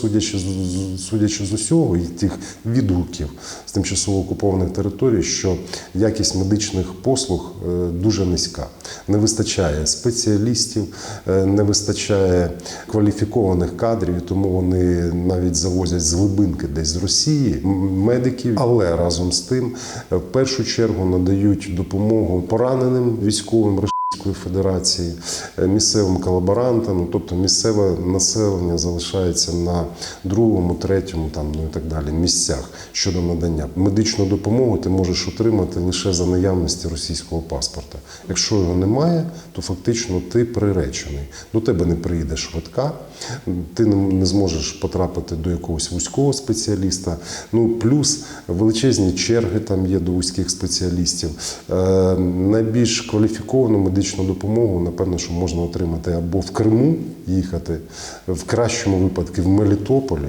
судячи з, судячи з усього і тих відгуків з тимчасово окупованих територій, що якість медичних послуг е, дуже низька. Не вистачає спеціалістів, е, не вистачає кваліфікованих кадрів, тому вони навіть завозять з глибинки десь з Росії медиків, але разом з тим е, в першу чергу надають допомогу пораненим військовим. Федерації е, місцевим колаборантам, ну, тобто місцеве населення залишається на другому, третьому, там ну і так далі місцях щодо надання медичну допомогу. Ти можеш отримати лише за наявності російського паспорта. Якщо його немає, то фактично ти приречений. До тебе не приїде швидка, ти не зможеш потрапити до якогось вузького спеціаліста. Ну плюс величезні черги там є до вузьких спеціалістів. Е, найбільш кваліфіковану медичну допомогу, напевно, що можна отримати або в Криму їхати, в кращому випадку в Мелітополі.